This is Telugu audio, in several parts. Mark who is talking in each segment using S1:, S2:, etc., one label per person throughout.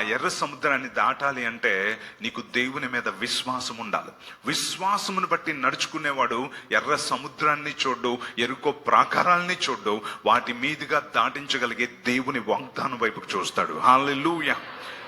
S1: ఆ ఎర్ర సముద్రాన్ని దాటాలి అంటే నీకు దేవుని మీద విశ్వాసం ఉండాలి. విశ్వాసమును బట్టి నడుచుకునేవాడు ఎర్ర సముద్రాన్ని చూడు ఎరుకో ప్రాకారాల్ని చూడు వాటి మీదుగా దాటించగలిగే దేవుని వాగ్దానం వైపుకు చూస్తాడు. హాలెలూయా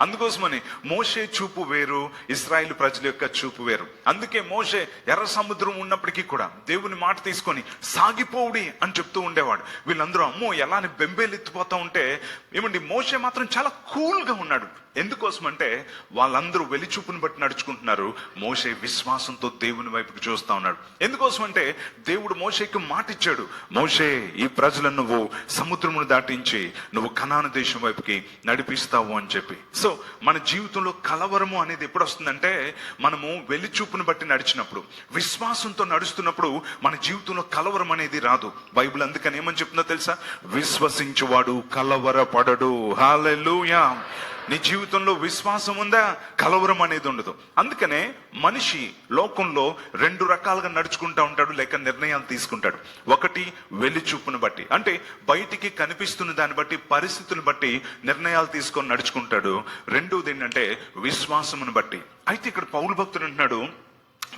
S1: అందుకోసమని మోషే చూపు వేరు ఇస్రాయిల్ ప్రజల యొక్క చూపు వేరు. అందుకే మోషే ఎర్ర సముద్రం ఉన్నప్పటికీ కూడా దేవుని మాట తీసుకొని సాగిపోవుడి అని చెప్తూ ఉండేవాడు. వీళ్ళందరూ అమ్మో ఎలా అని బెంబేలెత్తిపోతా ఉంటే ఏమండి మోషే మాత్రం చాలా కూల్గా ఉన్నాడు. ఎందుకోసం అంటే వాళ్ళందరూ వెలిచూపును బట్టి నడుచుకుంటున్నారు. మోషే విశ్వాసంతో దేవుని వైపుకి చూస్తా ఉన్నాడు. ఎందుకోసం అంటే దేవుడు మోషేకి మాట ఇచ్చాడు మోషే ఈ ప్రజలను నువ్వు సముద్రమును దాటించి నువ్వు కనాను దేశం వైపుకి నడిపిస్తావు అని చెప్పి. సో మన జీవితంలో కలవరము అనేది ఎప్పుడు వస్తుందంటే మనము వెలిచూపును బట్టి నడిచినప్పుడు విశ్వాసంతో నడుస్తున్నప్పుడు మన జీవితంలో కలవరం అనేది రాదు. బైబిల్ అందుకని ఏమని చెప్తుందో తెలుసా? విశ్వసించువాడు కలవరపడడు. హాలెలూయా నీ జీవితంలో విశ్వాసం ఉందా? కలవరం అనేది ఉండదు. అందుకనే మనిషి లోకంలో రెండు రకాలుగా నడుచుకుంటా ఉంటాడు లేక నిర్ణయాలు తీసుకుంటాడు. ఒకటి వెలిచూపును బట్టి. అంటే బయటికి కనిపిస్తున్న దాన్ని బట్టి పరిస్థితులను బట్టి నిర్ణయాలు తీసుకొని నడుచుకుంటాడు. రెండోది ఏంటంటే విశ్వాసమును బట్టి. అయితే ఇక్కడ పౌరు భక్తుడు అంటున్నాడు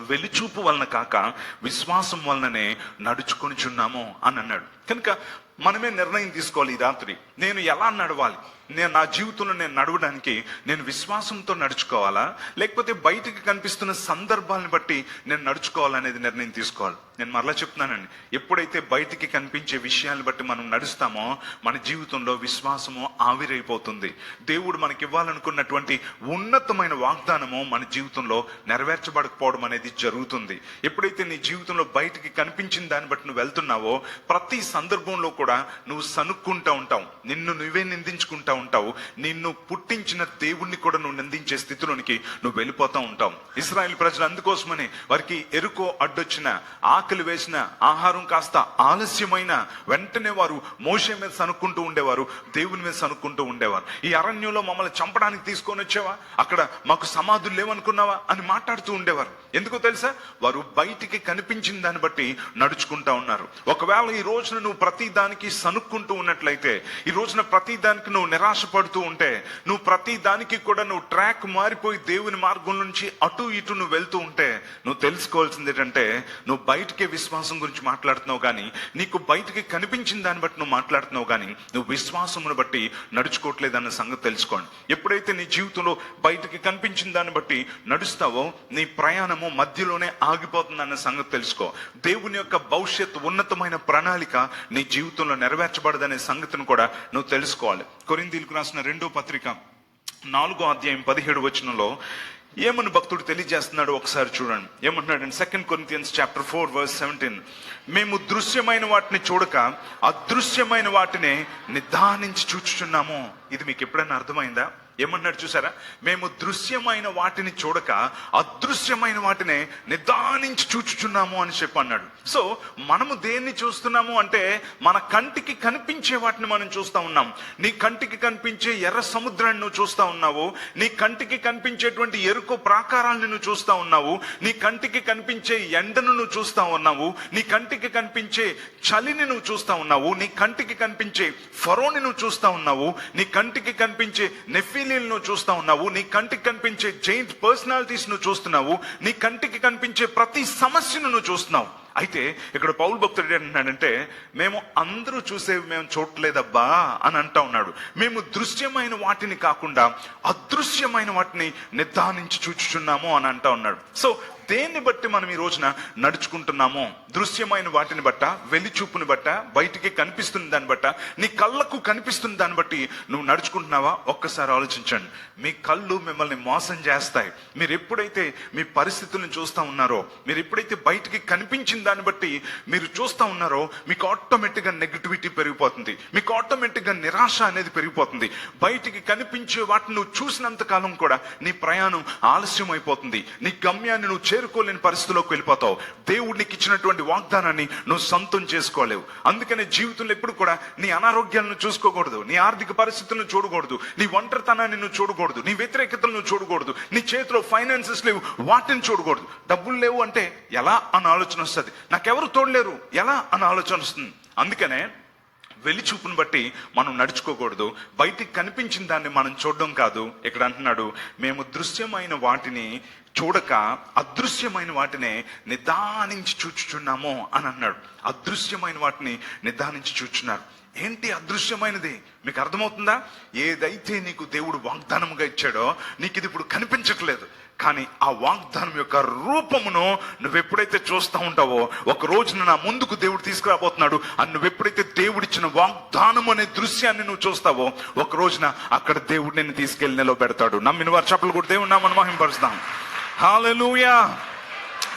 S1: వెలిచూపు వలన కాక విశ్వాసం వలననే నడుచుకొనిచున్నాము అని అన్నాడు. కనుక మనమే నిర్ణయం తీసుకోవాలి ఈ రాత్రి. నేను ఎలా నడవాలి? నేను నా జీవితంలో నేను నడవడానికి నేను విశ్వాసంతో నడుచుకోవాలా? లేకపోతే బయటికి కనిపిస్తున్న సందర్భాలను బట్టి నేను నడుచుకోవాలనేది నిర్ణయం తీసుకోవాలి. నేను మరలా చెప్తున్నానండి. ఎప్పుడైతే బయటికి కనిపించే విషయాలను బట్టి మనం నడుస్తామో మన జీవితంలో విశ్వాసము ఆవిరైపోతుంది. దేవుడు మనకి ఇవ్వాలనుకున్నటువంటి ఉన్నతమైన వాగ్దానము మన జీవితంలో నెరవేర్చబడకపోవడం అనేది జరుగుతుంది. ఎప్పుడైతే నీ జీవితంలో బయటికి కనిపించిన దాన్ని బట్టి నువ్వు వెళ్తున్నావో ప్రతి సందర్భంలో కూడా నువ్వు సనుక్కుంటూ ఉంటావు. నిన్ను నువ్వే నిందించుకుంటా ఉంటావు నిన్ను పుట్టించిన దేవుణ్ణి కూడా నువ్వు నిందించే స్థితిలోనికి నువ్వు వెళ్ళిపోతా ఉంటావు. ఇస్రాయల్ ప్రజలు అందుకోసమని వారికి ఎరుకో అడ్డొచ్చిన ఆకలి వేసిన ఆహారం కాస్త ఆలస్యమైన వెంటనే వారు మోసే మీద సనుక్కుంటూ ఉండేవారు దేవుని మీద సనుక్కుంటూ ఉండేవారు. ఈ అరణ్యంలో మమ్మల్ని చంపడానికి తీసుకొని వచ్చావా? అక్కడ మాకు సమాధులు లేవనుకున్నావా? అని మాట్లాడుతూ ఉండేవారు. ఎందుకో తెలుసా? వారు బయటికి కనిపించిన దాన్ని బట్టి నడుచుకుంటా ఉన్నారు. ఒకవేళ ఈ రోజున నువ్వు ప్రతి దానికి సనుక్కుంటూ ఉన్నట్లయితే ఈ రోజున ప్రతి దానికి నువ్వు నిరాశపడుతూ ఉంటే నువ్వు ప్రతి దానికి కూడా నువ్వు ట్రాక్ మారిపోయి దేవుని మార్గం నుంచి అటు ఇటు నువ్వు వెళ్తూ ఉంటే నువ్వు తెలుసుకోవాల్సింది ఏంటంటే నువ్వు బయటికే విశ్వాసం గురించి మాట్లాడుతున్నావు కానీ నీకు బయటికి కనిపించిన దాన్ని బట్టి నువ్వు మాట్లాడుతున్నావు కానీ నువ్వు విశ్వాసమును బట్టి నడుచుకోవట్లేదన్న సంగతి తెలుసుకోండి. ఎప్పుడైతే నీ జీవితంలో బయటికి కనిపించిన దాన్ని బట్టి నడుస్తావో నీ ప్రయాణము మధ్యలోనే ఆగిపోతుందన్న సంగతి తెలుసుకో. దేవుని యొక్క భవిష్యత్ ఉన్నతమైన ప్రణాళిక నీ జీవితంలో నెరవేర్చబడదనే సంగతిని కూడా నువ్వు తెలుసుకోవాలి. కొరిందీలకు రాసిన రెండో పత్రిక నాలుగో అధ్యాయం పదిహేడు వచనంలో ఏమని భక్తుడు తెలియజేస్తున్నాడు ఒకసారి చూడండి. ఏమంటున్నాడు second Corinthians chapter four verse seventeen మేము దృశ్యమైన వాటిని చూడక అదృశ్యమైన వాటిని నిదానించి చూచుచున్నాము. ఇది మీకు ఎప్పుడైనా అర్థమైందా? ఏమన్నాడు చూసారా? మేము దృశ్యమైన వాటిని చూడక అదృశ్యమైన వాటినే నిదానించి చూచుచున్నాము అని చెప్పి అన్నాడు. సో మనము దేన్ని చూస్తున్నాము అంటే మన కంటికి కనిపించే వాటిని మనం చూస్తా ఉన్నాం. నీ కంటికి కనిపించే ఎర్ర సముద్రాన్ని నువ్వు చూస్తా ఉన్నావు. నీ కంటికి కనిపించేటువంటి ఎరుకు ప్రాకారాలను నువ్వు చూస్తా ఉన్నావు. నీ కంటికి కనిపించే ఎండను నువ్వు చూస్తా ఉన్నావు. నీ కంటికి కనిపించే చలిని నువ్వు చూస్తా ఉన్నావు. నీ కంటికి కనిపించే ఫరోని నువ్వు చూస్తా ఉన్నావు. నీ కంటికి కనిపించే నెఫీలీలు నువ్వు చూస్తా ఉన్నావు నీ కంటికి కనిపించే జైంట్ పర్సనాలిటీస్ నువ్వు చూస్తున్నావు నీ కంటికి కనిపించే ప్రతి సమస్యను నువ్వు చూస్తున్నావు. అయితే ఇక్కడ పౌల్ భక్తుడు ఏంటంటే మేము అందరూ చూసేవి మేము చూడలేదబ్బా అని అంటా ఉన్నాడు. మేము దృశ్యమైన వాటిని కాకుండా అదృశ్యమైన వాటిని నిర్ధారించి చూచుచున్నాము అని అంటా ఉన్నాడు. సో దేన్ని బట్టి మనం ఈ రోజున నడుచుకుంటున్నామో? దృశ్యమైన వాటిని బట్ట వెలిచూపుని బట్ట బయటికి కనిపిస్తున్న దాన్ని బట్ట నీ కళ్ళకు కనిపిస్తున్న దాన్ని బట్టి నువ్వు నడుచుకుంటున్నావా? ఒక్కసారి ఆలోచించండి. మీ కళ్ళు మిమ్మల్ని మోసం చేస్తాయి. మీరు ఎప్పుడైతే మీ పరిస్థితులను చూస్తా ఉన్నారో మీరు ఎప్పుడైతే బయటికి కనిపించిన దాన్ని బట్టి మీరు చూస్తా ఉన్నారో మీకు ఆటోమేటిక్గా నెగిటివిటీ పెరిగిపోతుంది. మీకు ఆటోమేటిక్గా నిరాశ అనేది పెరిగిపోతుంది. బయటికి కనిపించే వాటిని నువ్వు చూసినంత కాలం కూడా నీ ప్రయాణం ఆలస్యం అయిపోతుంది నీ గమ్యాన్ని నువ్వు చేరుకోలేని పరిస్థితిలోకి వెళ్ళిపోతావు. దేవుడు నీకు ఇచ్చినటువంటి వాగ్దానాన్ని నువ్వు సొంతం చేసుకోలేవు. అందుకనే జీవితంలో ఎప్పుడు కూడా నీ అనారోగ్యాలను చూసుకోకూడదు. నీ ఆర్థిక పరిస్థితులను చూడకూడదు. నీ ఒంటరితనాన్ని నువ్వు చూడకూడదు. నీ వ్యతిరేకతలను నువ్వు చూడకూడదు. నీ చేతిలో ఫైనాన్సెస్ లేవు. వాటిని చూడకూడదు. డబ్బులు లేవు అంటే ఎలా అని ఆలోచన వస్తుంది? నాకెవరు తోడలేరు ఎలా అని ఆలోచన వస్తుంది? అందుకనే వెలిచూపును బట్టి మనం నడుచుకోకూడదు. బయటికి కనిపించిన దాన్ని మనం చూడడం కాదు. ఇక్కడ అంటున్నాడు మేము దృశ్యమైన వాటిని చూడక అదృశ్యమైన వాటినే నిదానించి చూచుచున్నాము అని అన్నాడు. అదృశ్యమైన వాటిని నిదానించి చూచున్నారు. ఏంటి అదృశ్యమైనది? మీకు అర్థమవుతుందా? ఏదైతే నీకు దేవుడు వాగ్దానముగా ఇచ్చాడో నీకు ఇది ఇప్పుడు కనిపించట్లేదు. కానీ ఆ వాగ్దానం యొక్క రూపమును నువ్వు ఎప్పుడైతే చూస్తూ ఉంటావో ఒక రోజున నా ముందుకు దేవుడు తీసుకురాబోతున్నాడు అని నువ్వు ఎప్పుడైతే దేవుడిచ్చిన వాగ్దానం అనే దృశ్యాన్ని నువ్వు చూస్తావో ఒక రోజున అక్కడ దేవుడు నిన్ను తీసుకెళ్ళి నిలబెడతాడు. నమ్మిన వారు చెప్పలు కూడా దేవుడు నామని మహింపరుస్తాం. హాలూయా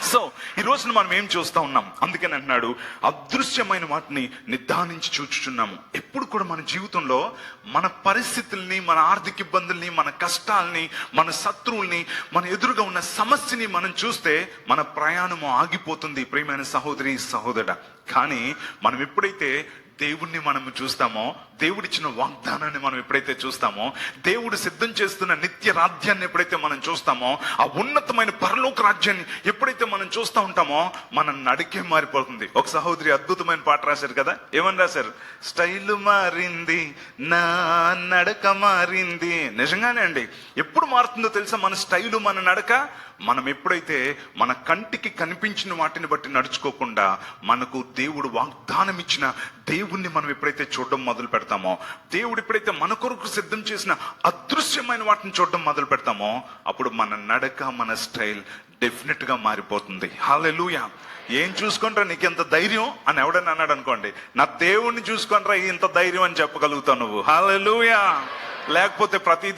S1: సో ఈ రోజున మనం ఏం చూస్తా ఉన్నాం? అందుకని అంటున్నాడు అదృశ్యమైన వాటిని నిర్ధారించి చూచుచున్నాము. ఎప్పుడు కూడా మన జీవితంలో మన పరిస్థితుల్ని మన ఆర్థిక ఇబ్బందుల్ని మన కష్టాల్ని మన శత్రువుల్ని మన ఎదురుగా ఉన్న సమస్యని మనం చూస్తే మన ప్రయాణము ఆగిపోతుంది ప్రియమైన సహోదరి సహోదరుడ. కానీ మనం ఎప్పుడైతే దేవుణ్ణి మనం చూస్తామో దేవుడిచ్చిన వాగ్దానాన్ని మనం ఎప్పుడైతే చూస్తామో దేవుడు సిద్ధం చేస్తున్న నిత్య రాజ్యాన్ని ఎప్పుడైతే మనం చూస్తామో ఆ ఉన్నతమైన పరలోక రాజ్యాన్ని ఎప్పుడైతే మనం చూస్తూ ఉంటామో మన నడికే మారిపోతుంది. ఒక సహోదరి అద్భుతమైన పాట రాశారు కదా? ఏమని రాశారు? స్టైల్ మారింది నా నడక మారింది. నిజంగానే అండి. ఎప్పుడు మారుతుందో తెలుసా? మన స్టైలు మన నడక మనం ఎప్పుడైతే మన కంటికి కనిపించిన వాటిని బట్టి నడుచుకోకుండా మనకు దేవుడు వాగ్దానం ఇచ్చిన దేవుణ్ణి మనం ఎప్పుడైతే చూడడం మొదలు పెడతామో దేవుడు ఎప్పుడైతే మన కొరకు సిద్ధం చేసిన అదృశ్యమైన వాటిని చూడడం మొదలు పెడతామో అప్పుడు మన నడక మన స్టైల్ డెఫినెట్గా మారిపోతుంది మారిపోతుంది. హాలెలూయా ఏం చూసుకుంటారా? నీకు ఎంత ధైర్యం అని ఎవడని అన్నాడు అనుకోండి నా దేవుణ్ణి చూసుకుంటారా? ఇంత ధైర్యం అని చెప్పగలుగుతావు నువ్వు. హాలెలూయా లేకపోతే ప్రతి